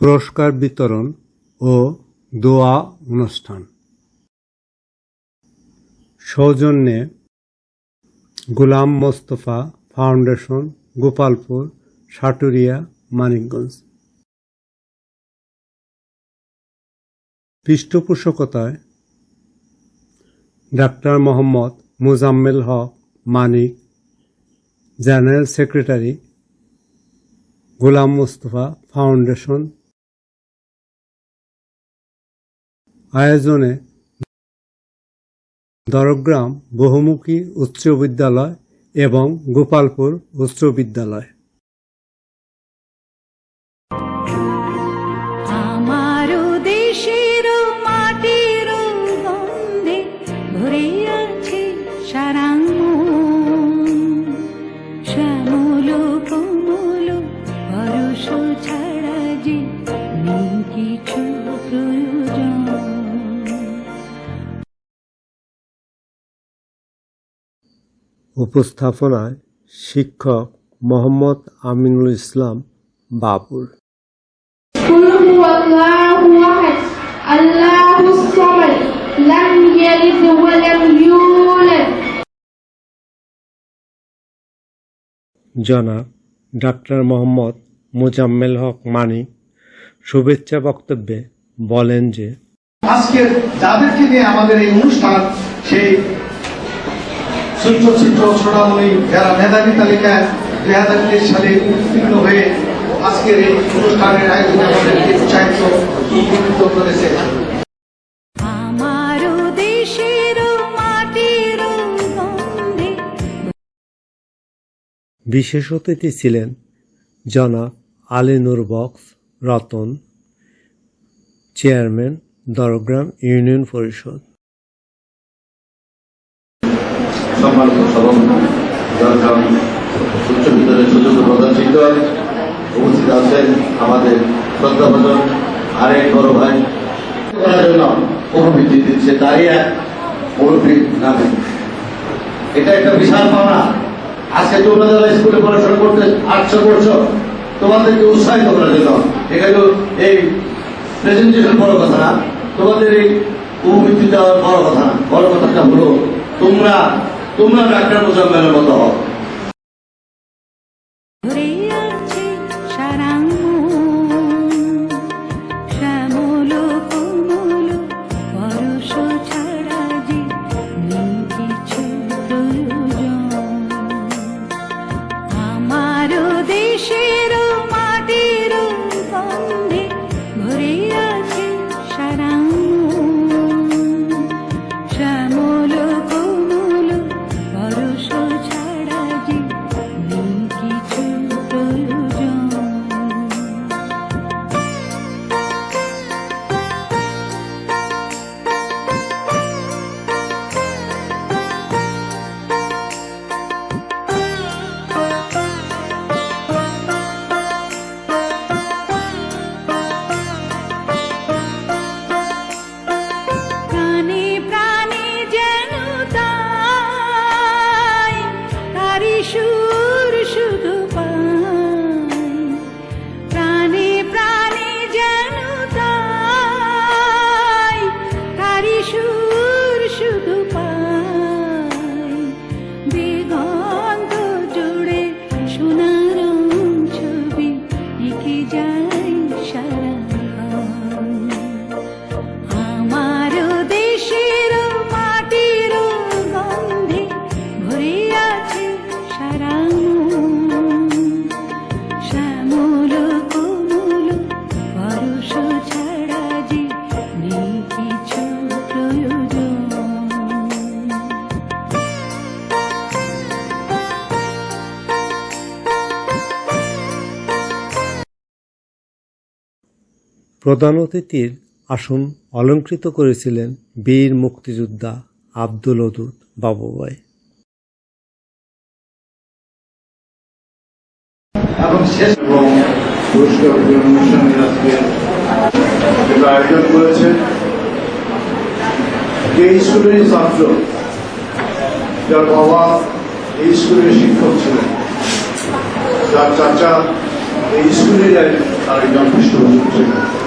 পুরস্কার বিতরণ ও দোয়া অনুষ্ঠান। সৌজন্যে গোলাম মোস্তফা ফাউন্ডেশন, গোপালপুর, সাটুরিয়া, মানিকগঞ্জ। পৃষ্ঠপোষকতায় doctor Mohammad Mozammel Haque, Manik, general secretary, Golam Mostafa foundation আয়োজনে দরগ্রাম বহুমুখী উচ্চ বিদ্যালয় এবং গোপালপুর উচ্চ বিদ্যালয়। উপস্থাপনায় শিক্ষক মোহাম্মদ আমিনুল ইসলাম বাবুর জনা ডাক্তার মোহাম্মদ মোজাম্মেল হক মানি শুভেচ্ছা বক্তব্যে বলেন যে আজকে যাদেরকে নিয়ে আমাদের এই অনুষ্ঠান, সেই ছোট্ট ছোড়ামণি যারা মেধাবী তালিকায় দুই হাজার তেইশ সালে উত্তীর্ণ হয়ে আজকের এই অনুষ্ঠানের আয়োজনে আমাদেরকে উৎসাহিত উদ্বুদ্ধ করেছে। বিশেষ অতিথি ছিলেন জনাব আলী নূর বক্স রতন চেয়ারম্যান দরগ্রাম ইউনিয়ন পরিষদ। আজকে পড়াশোনা করতে আটশো করছ তোমাদেরকে উৎসাহিত করার জন্য। এখানে এই প্রেজেন্টেশন বড় কথা তোমাদের এই উপবৃত্তি দেওয়া বড় কথা বড় কথাটা হলো, তোমরা তোমরা ডাক্তার মোজাম্মেলের মতো হও। প্রধান অতিথির আসন অলঙ্কৃত করেছিলেন বীর মুক্তিযোদ্ধা আব্দুল অদুদ বাবুভাই এবং শেষ এবং আয়োজন করেছে যে স্কুলেরই ছাত্র? যার বাবা এই স্কুলের শিক্ষক ছিলেন। যার চাচা এই স্কুলের তার একজন পৃষ্ঠপোষক ছিলেন।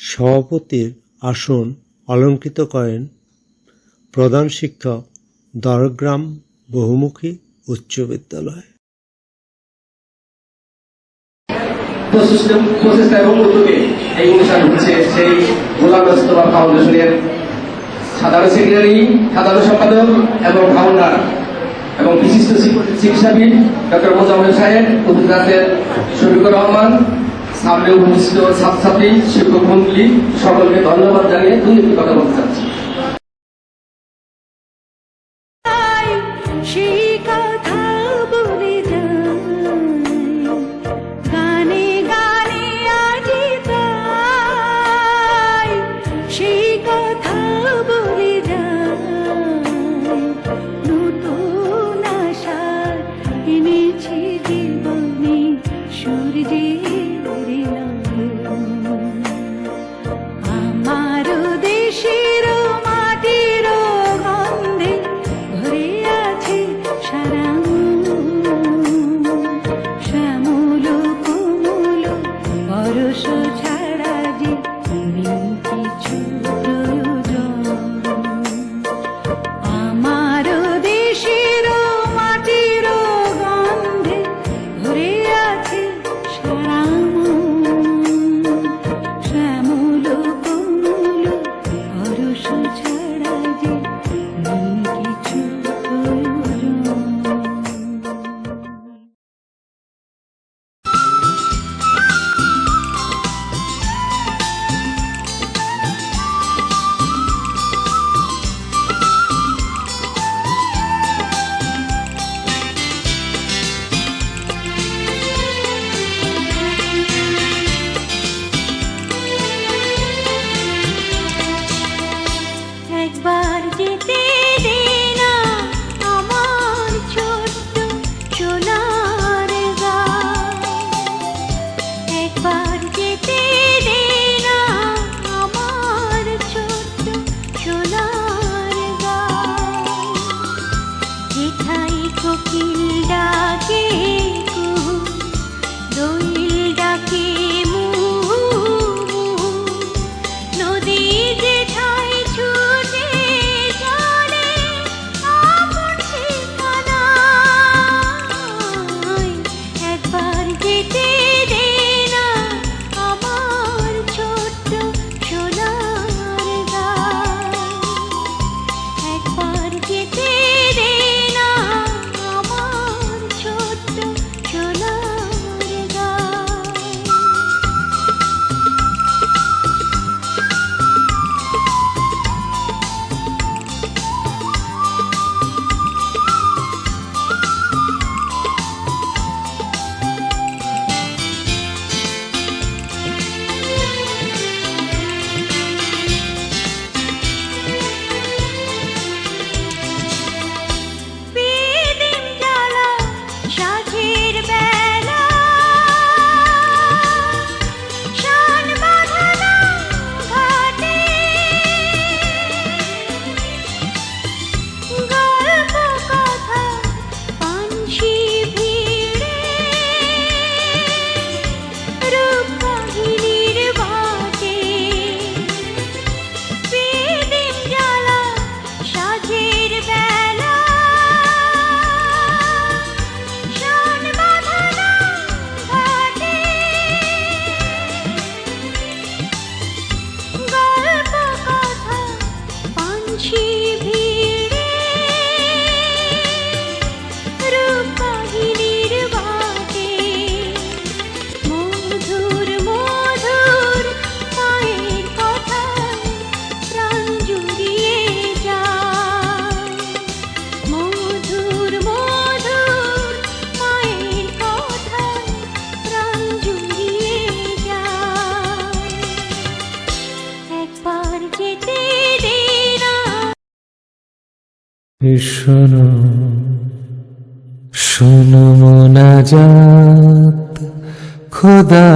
সভাপতির আসন অলঙ্কৃত করেন প্রধান শিক্ষক দরগ্রাম বহুমুখী উচ্চ বিদ্যালয়। এবং উদ্যোগে এই অনুষ্ঠান হচ্ছে সেই সাধারণ সেক্রেটারি সাধারণ সম্পাদক এবং ফাউন্ডার এবং বিশিষ্ট চিকিৎসাবিদ ডক্টর মোজাম্মেল সাহেব উপস্থিত শফিকুর রহমান সামনে উপস্থিত ছাত্রছাত্রী শিক্ষক মন্ত্রী সকলকে ধন্যবাদ জানিয়ে দুই একটি কথা বলতে শোনো শোনো মোনাজাত খোদা